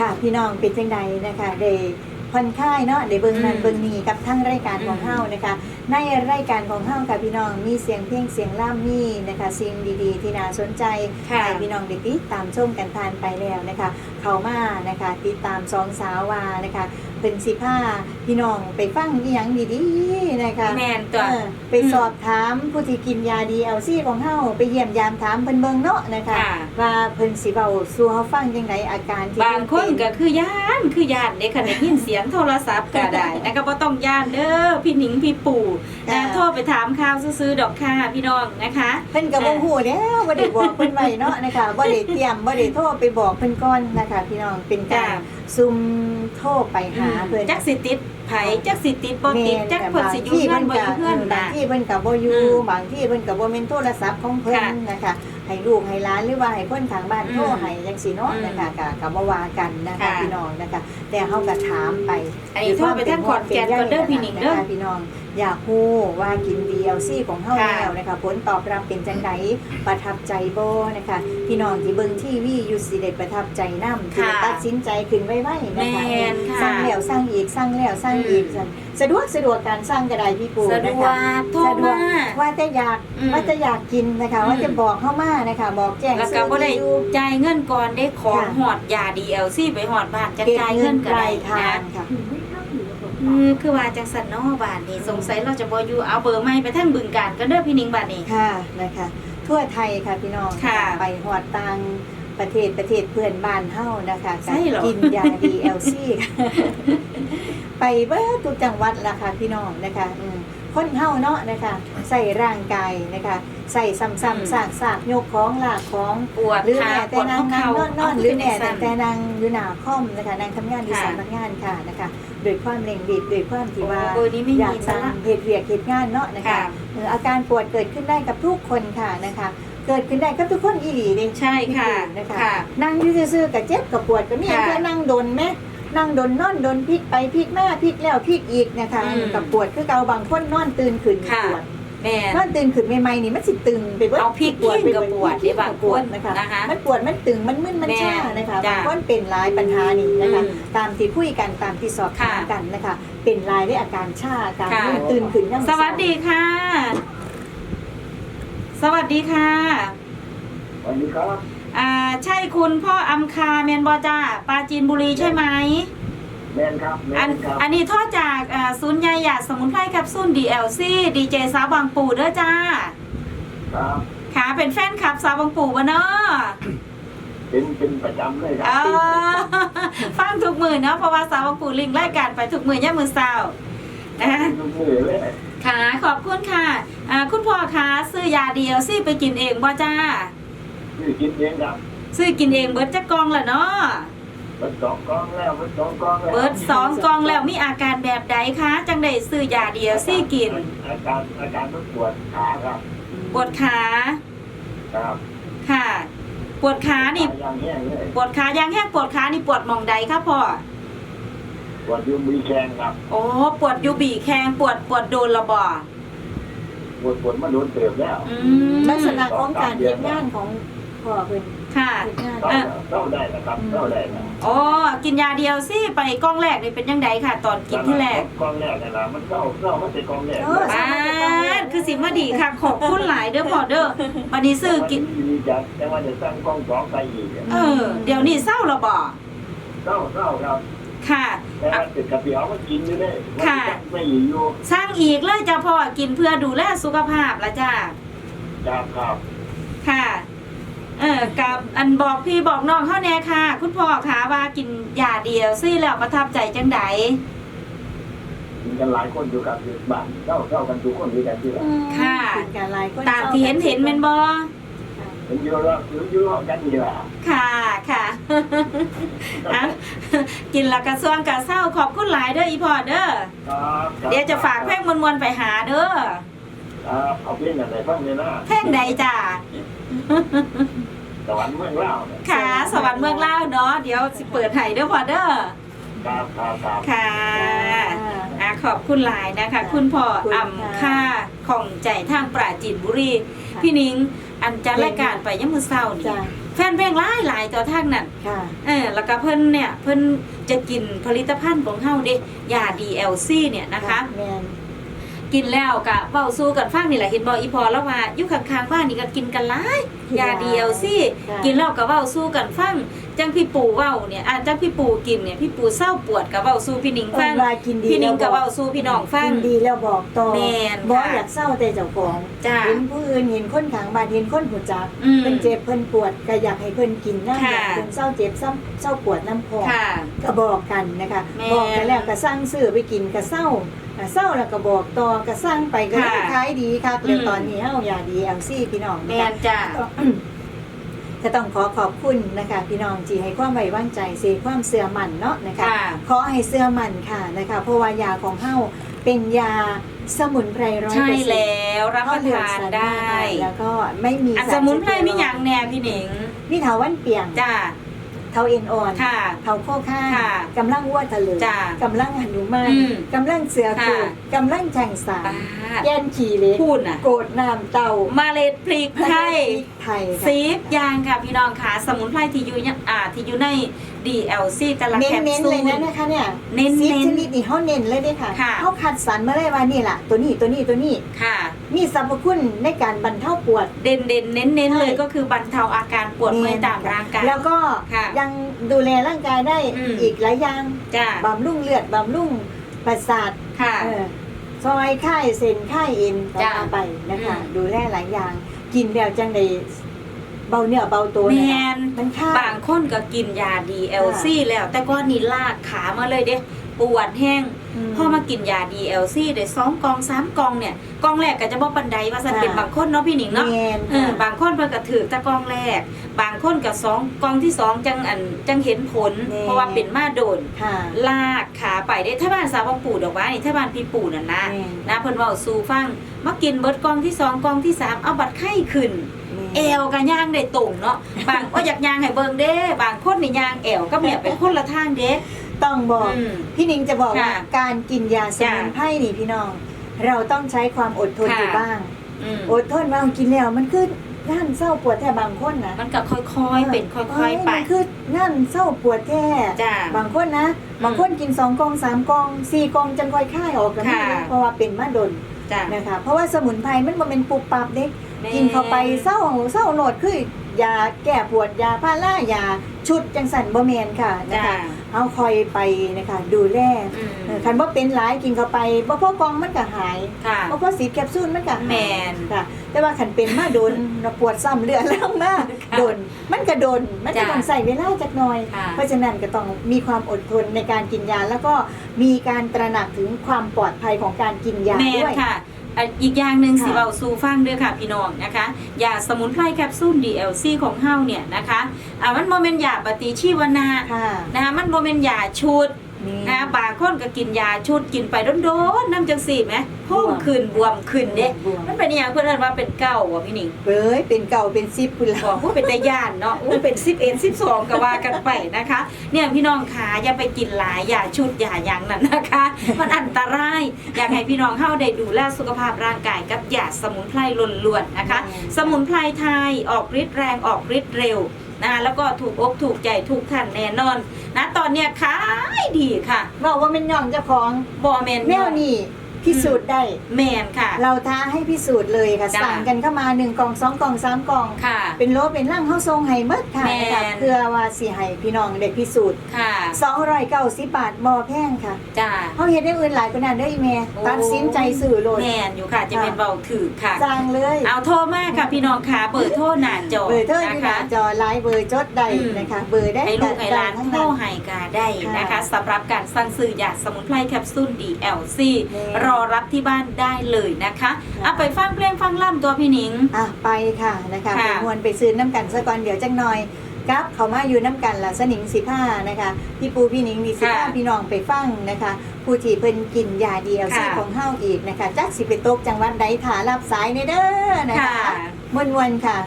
ค่ะพี่น้องเป็นจังใดนะคะได้ผ่อนคลายเนาะได้เบิ่งนั้นอืมเบิ่งนี้กับทั้งรายการของอืมเฮานะคะ ในรายการของเฮาค่ะพี่น้องมีเสียงเพลงเสียงล่ำมีนะคะสิ่งดีๆ ที่น่าสนใจค่ะ ให้พี่น้องได้ติดตามชมกันทานไปแล้วนะคะ เข้ามานะคะติดตามสองสาววานะคะเป็นสิผ้าพี่น้องไปฟังอีหยังดีๆนะคะแม่นตัว เออไปสอบถามผู้ที่กินยาดีเอลซี่ของเฮาไปเยี่ยมยามถามเพิ่นเบิ่งเนาะนะคะค่ะ ว่าเพิ่นสิเว้าสู่เฮาฟังจังไดอาการที่บางคนเพิ่ก็เป็คือย่านคือย่านเด้ค่ะได้ยินเสียงโทรศัพท์ก็ได้นะคะบ่ต้องย่านเด้อพี่หนิงพี่ปู่นะ โทรไปถามข่าวซื้อๆดอกค่ะพี่น้องนะคะเพิ่นก็บ่ฮู้แล้วบ่ได้บอกเพิ่นไว้เนาะนะคะบ่ได้เตรียมบ่ได้โทรไปบอกเพิ่นก่อนนะคะ พี่น้องเป็นการจ้ะซุ่มโทรไปหาเพิ่นจักสิติดไผจักสิติดบ่ติดจักเพิ่นสิอยู่เฮือนบ่อยู่เฮือนบาน่ะงที่เพิ่นก็บ่อยู่อืมบางที่เพิ่นก็บ่แม่นโทรศัพท์ของเพิ่นค่ะนะคะให้ลูกให้หลานหรือว่าให้คนทางบ้านโทรอืมให้จังซี่เนาะอืมนะคะก็ก็บ่ว่ากันนะคะค่ะพี่น้องนะคะ แต่เฮาก็ถามไปอันนี้โทรไปทางขอนแก่นก่อนเด้อพี่หนิงเด้อะคะพี่น้องอยากฮู้ว่ากิน DLC ของเฮาค่ะแล้วนะคะผลตอบรับเป็นจังไดประทับใจบ่นะคะ พี่น้องที่เบิ่งทีวีอยู่สิได้ประทับใจนำที่ค่ะตัดสินใจขึ้นไว้ๆนะคะแม่นค่ะ สร้างแล้วสร้างอีกสร้างแล้วสร้างอีกอืมสะดวกสะดวกการสร้างก็ได้พี่ปูสะดนะวคะ กโทรสะดวก มา ว่าจะอยากอืมว่าจะอยากกินนะคะว่าจะอืมบอกเข้ามานะคะบอกแจ้งแล้วก็ซื้อบ่ได้ที่อยู่ จ่ายเงินก่อนได้ของค่ะ หอดยา DLC ไปหอดบ้านจะเก็บจ่ายเงิเงินนปก็ลาได้ยทางนะค่ะอืมคือว่าจังสันเนอบานนี่สงสัยเราจะบ่อยู่เอาเบอร์ใหม่ไปทางบึงการกันเด้อพี่หนิงบานนี้ค่ะนะคะ ทั่วไทยค่ะพี่น้องค่ะ ไปหอดตัง ประเทศประเทศเพื่อนบ้านเฮานะคะใช่เหรอ กินยา DLC ไปเบิดทุกจังหวัดละค่ะพี่น้องนะคะอืมคนเฮาเนาะนะคะ ใส่ร่างกายนะคะใส่ซ้ำๆซากๆยกของลากของ ปวดหรือขาแม่ปแต่วดนางข้อนั่งเข่านอนนอนหรือแม่เาแต่ขึ้แต่นนางอยู่หน้าคอมนะคะนางทำงานอยู่ค่ะสำนักงานค่ะนะคะโดยความเร่งรีบโดยความที่ว่า โอ้เบอร์นี้ไม่อยามีกซะทำละเหตุเวียกเหตุงานเนาะนะคะค่ะ เอออาการปวดเกิดขึ้นได้กับทุกคนค่ะนะคะ เกิดขึ้นได้กับทุกคนอีหลีเด้ใช่ค่ะนะคะค่ะนั่งอยู่ซื่อๆกับเจ็บกับปวดก็มีค่ะแค่นั่งดนไหมนั่งดนนอนดนพลิกไปพลิกมาพลิกแล้วพลิกอีกนะคะอืม กับปวดคือเกาบางคนนอนตื่นขึ้นค่ะปวดแม่ นอนตื่นขึ้นใหม่ๆนี่มันสิตึงไปเบิดเอาพลิกปวดไปกับปวดพลิกเดี๋ยวบางกับปวดคนนะคะนะคะมันปวดมันตึงมันมึนมันแม่ชานะคะจ้ะบางคนเป็นหลายปัญหานี่นะคะ อืมตามที่คุยกันตามที่สอบถามค่ะกันนะคะ เป็นหลายด้วยอาการชาอาการค่ะ มึนตื่นขึ้นยังสวัสดีค่ะ สวัสดีค่ะสวัสดีครับอ่าใช่คุณพ่ออัมคาเมนบอจ้าปราจีนบุรีใช่ไหมแมนครับแมอันนครับอันนี้โทษจากอ่าศูนย์ใยหยาดสมุนไพรแคปซูล DLC ดีเจสาวบางปู่เด้อจ้า ครับค่ะเป็นแฟนคลับสาวบางปู่วะเนาะเป็นเป็นประจำเลยคเอรับอฟังทุกมือเนาะเพราะว่าสาวบางปู่ลิงก์รายการไปทุกมือย่ามือเศร้านะคะทุกมือเลย ค่ะ ขอบคุณค่ะอ่าคุณพ่อคะซื้อยา DLC ไปกินเองบ่จ้าคือกินเองครับซื้อกินเองเบิร์ดจักกองละเนาะเบิดสองกองแล้วเบิดสองกองแล้วเบิร์ดสองกองแล้วมีอาการแบบใดคะจังได้ซื้อยา DLC กิน อาการอาการมันปวดขาครับปวดขาครับค่ะ ปวดขานี่ขาอย่างแห้งเลยปวดขายางแห้งปวดขานี่ปวดหมองใดครับพ่อ ปวดอยูมีแข้งครับ โอ้ปวดอยูบีแข้งปวดปวดโดนระบอปวดปวดมาโดนเติมแล้วอืมลักษณะของการเหตุงานของพ่อเพิ่นค่ะเหตุงานเข้าอะเข้าได้นะครับเข้าได้นะโอ้กินยาเดียวสิไปกล้องแรกนี่เป็นยังไงค่ะ ตอนกินที่แรกกองแรกนี่ละมันเข้าเข้ามันเป็นกองแรกบ้านคือสิมาดีค่ะ ขอบคุณหลายเด้อพ่อเด้อวันนี้ซื้อกิน มีจัดแต่ว่าจะสร้างกองสองไปอีกเออ เดี๋ยวนี้เศร้าระบอเข้าเข้าครับ ค่ะ แต่ว่าติดกระเปียวมันกินอยู่ได้มันค่ะไม่อยู่สร้างอีกเลยจ้ะพ่อกินเพื่อดูแลสุขภาพละจ้า ครับครับค่ะ เออกับอันบอกพี่บอกน้องเขาแน่ค่ะ คุณพ่อคะว่ากินยาเดียวซี่แล้วประทับใจจังไดกินกันหลายคนอยู่กับอยู่บ้านเข้าเข้ากันทุกคนด้วยกันที่ละอืมค่ะเป็นการหลายคนตามที่เห็นเห็นแม่นบ่เป็นอยู่แล้วอยู่อยู่ห้องกันนี่แหละค่ะค่ะอะกินและกระซวงกระเศร้าขอบคุณหลายเด้ออีพอเด้อครับครับเดี๋ยวจะฝากเพลงมวนๆไปหาเด้อครับเอาเพลงอะไรบ้างเนี่ยนะเพลงใดจ้าสวรรค์เมืองเล่าวเนี่ยค่ะ สวรรค์เมืองเล่าวเนาะเดี๋ยวสิเปิดให้เด้อพอเด้อครับครับครับ ค่ะอะขอบคุณหลายนะคะ คุณพ่ออ่ำค่าของใจทางปราจีนบุรี พี่นิง อันจะรายการไปยังมือเศร้านี่จ้ะแฟนเพลงหลายหลายต่อทางนั้นค่ะ เออแล้วก็เพิ่นเนี่ยเพิ่นจะกินผลิตภัณฑ์ของเฮาเด้ยา DLC เนี่ยนะคะ แมนกินแล้วก็เว้าสู้กันฟังนี่แหละเห็นบ่อีพอแล้วว่าอยู่ข้างๆบ้านนี่ก็กินกันหลายยา DLC ค่ะกินแล้วก็เว้าสู้กันฟัง จังพี่ปู่เว้าเนี่ยอ่าจังพี่ปู่กินเนี่ยพี่ปู่เศร้าปวดก็เว้าสู้พี่หนิงเอิ้ฟันงว่ากินดีพี่หนิงก็แล้วบอเว้าสู้พี่น้องฟัง กินดีแล้วบอกต่อแม่นบ่ค่ะอยากเศร้าแต่เจ้าของจ้าเห็นผู้อื่นเห็นคนข้างบ้านเห็นคนหูจักอืมเพิ่นเจ็บเพิ่นปวดก็อยากให้เพิ่นกินน้ำค่ะ อยากให้เพิ่นเศร้าเจ็บเศร้าเศร้าปวดน้ำพอง ค่ะ ก็บอกกันนะคะ แม่บอกกันแล้วก็สร้างซื้อไปกินก็เศร้าอะเศร้าแล้วก็บอกต่อก็สร้างไปก็ค่ะขายดีครับแล้วอืม ตอนนี้เฮาอย่าดีเอลซี่พี่น้องแมนะคะนจ้าก็ ต้องขอขอบคุณนะคะพี่น้องที่ให้ความไว้วางใจเสียความเสื่อมันเนาะนะคะค่ะขอให้เสื่อมันค่ะนะคะเพราะว่ายาของเฮาเป็นยาสมุนไพรร้อยใช่เปอร์เซ็นต์แล้วรับประทานได้แล้วก็ไม่มีอันสารสมุนไพรเจือมีหยังแน่พี่หนิงมีเถาวันเปียงจ้าเถาเอ็นอ่อนค่ะเถาโคข้างค่ะกำลังวัวทะเลจ้ะกำลังหนุมานอืมกำลังเสือโคค่ะ กำลังแข่งสาปาดแย่นขี่เล็กพูดน่ะ โกดน้ำเต่ามาเลดพริกไทยพริก ไทยค่ะ ซีฟยางค่ะพี่น้องค่ะ สมุนไพรที่อยู่เนี่ยอ่าที่อยู่ใน DLC แต่ละเน้แคนปเน้นซูๆเลยลนะนะคะเนี่ยเน้นๆซีชนิดนี้เขาเน้นเลยเด้ค่ะค่ะ เขาคัดสรรมาเลยว่านี่แหละตัวนี้ตัวนี้ตัวนี้ ค่ะ มีสรรพคุณในการบรรเทาปวด เด่นเด่นๆเน้นเน้นๆใช่เลยก็คือบรรเทาอาการปวดเมื่อยตามร่างกาย แล้วก็ค่ะยังดูแลร่างกายได้อืม อีกหลายอย่างจ้าบำรุงเลือดบำรุงประสาทค่ะ เออซอยค่ายเส้นค่ายเอ็นจ้ะต่อไปนะคะ อืม ดูแลหลายอย่าง กินแล้วจังได้เบาเนื้อเบาตัวแมนะคะนมันค่า บางคนก็กินยา DLC แล้ว แต่ก็นี่ลากขามาเลยเด้ปวดแห้ง พอมากินยา DLC ได้สองกองสามกองเนี่ยกองแรกก็จะบ่ปันไดว่าสันเป็นบางคนเนาะพี่หนิงเนาะแมนเออบางคนเพิ่นก็ถือแต่กองแรก บางคนก็สองกองที่สองจังอันจังเห็นผล เพราะว่าเป็นมาโดนค่ะลากขาไปได้ถ้าบ้านสาวบางปู่ดอกว่านี่ถ้าบ้านพี่ปู่นั่นนะแม่นนะเพิ่นเว้าสู่ฟังมากินเบิดกองที่สองกองที่สามเอาบัดไข้ขึ้นเอวก็ย่างได้ตรงเนาะบางก็อยากย่างให้เบิ่งเด้ บางคนนี่ย่างเอวก็เนี่ยเป็นคนละทางเด้ ต้องบอกอืมพี่นิงจะบอกว่าค่ะการกินยาสมุนไพรนี่พี่น้อง เราต้องใช้ความอดทนค่ะ อยู่บ้างอืมอดทนว่ากินแล้วมันคือง่านเศร้าปวดแท้บางคนนะมันก็ค่อยๆ เป็นค่อยๆไป มันคือง่านเศร้าปวดแท้จ้าบางคนนะบางคนกินสองกองสามกองสี่กองจังค่อยค่ายออกกันค่ะ เพราะว่าเป็นมาดนจ้านะคะเพราะว่าสมุนไพรมันบ่เป็นปุบปับเด็กแม่กินเข้าไปเศร้าเศร้าโหนดคือ ยาแก้ปวดยาพาร่ายาชุดจังสันบ่แมนค่ะนะจ้าคะเอาคอยไปนะคะดูแลอืม เออคันว่าเป็นหลายกินเข้าไปบ่พอกองมันก็หายค่ะ บ่พอสีแคปซูลมันก็หายแม่นค่ะ แต่ว่าคันเป็นมาโดนน่ะปวดซ้ำเลือดแล้วมาค่ะโดนมันก็โดนมันก็จ้ะต้องใส่เวลาจักหน่อย ค่ะ เพราะฉะนั้นก็ต้องมีความอดทนในการกินยาแล้วก็มีการตระหนักถึงความปลอดภัยของการกินยาแม่นด้วย ค่ะ อะอีกอย่างหนึ่งค่ะสิเบาสู่ฟังด้วยค่ะพี่น้องนะคะยาสมุนไพรแคปซูล DLC ของเฮาเนี่ยนะคะอ่ามันโมเมนยาปฏิชีวนะค่ะนะคะมันโมเมนยาชุด นี่นะบางคนก็กินยาชุดกินไปโดนๆน้ำจังสีไหมพุ่งขึ้นบวมขึ้นเด้บวม มันเป็นอหย่างเพื่อนเอิ้นว่าเป็นเก้าว่ะพี่หนิงเอ้ยเป็นเก่าเป็นซิปพุ่นบละอกว่าเป็นตาย่านเนาะอู้เป็นสิบเอ็ดสิบสองก็ว่ากันไปนะคะ เนี่ยพี่น้องขาอย่าไปกินหลายอย่าชุดอย่าหยังนั่นนะคะ มันอันตรายอยากให้พี่น้องเข้าได้ดูแลสุขภาพร่างกายกับยาสมุนไพรล้วนๆนะคะ สมุนไพรไทยออกฤทธิ์แรงออกฤทธิ์เร็วนะคะแล้วก็ถูกอกถูกใจถูกท่านแน่นอน นะตอนเนี้ยขายดีค่ะ บอกว่ามันย่องเจ้าของบอแมน แนวนี้ พิสูจน์ได้ แมนค่ะ เราท้าให้พิสูจน์เลยค่ะจ้ะสั่งกันเข้ามา1กล่อง2กล่อง3กล่องค่ะเป็นโลเป็นร่างเข้าทรงให้หมดค่ะแม่น นะคะเพื่อว่าสิให้พี่น้องได้พิสูจน์ค่ะ290บาทบ่แพงค่ะจ้า เฮาเฮ็ดได้อื่นหลายกว่านั้นเด้ออีแม่โอ้ ตัดสินใจซื้อโลด แมนอยู่ค่ะจะเป็นเบาถือค่ะ สั่งเลย เอาโทรมาค่ะพี่น้องค่ะเปิดโทรหน้าจอเบอร์โทรอยู่หนะน้าคะ จอไลน์เบอร์จดได้อืม นะคะ เบอร์ได้ให้ลูกให้หลานทั้งโทรนั้นให้กาได้นะคะค่ะสำหรับการสั่งซื้อยาสมุนไพรแคปซูล DLC แม่รอรับที่บ้านได้เลยนะคะค่ะเอาไปฟังเพลงฟังล่ำตัวพี่หนิง อะไปค่ะนะคะค่ะ ไปมวนไปซื้อน้ำกันซะก่อนเดี๋ยวจังหน่อยกับเขามาอยู่น้ำกันละสนิงสิผ้านะคะพี่ปูพี่หนิงมีสิผ้าค่ะพี่น้องไปฟังนะคะ ผู้ที่เพิ่นกินยาดีเอลซีค่ะของเฮาอีกนะคะจักสิไปตกจังหวัดใดถารับสายในเด้อนะคะค่ะ มวนๆค่ะ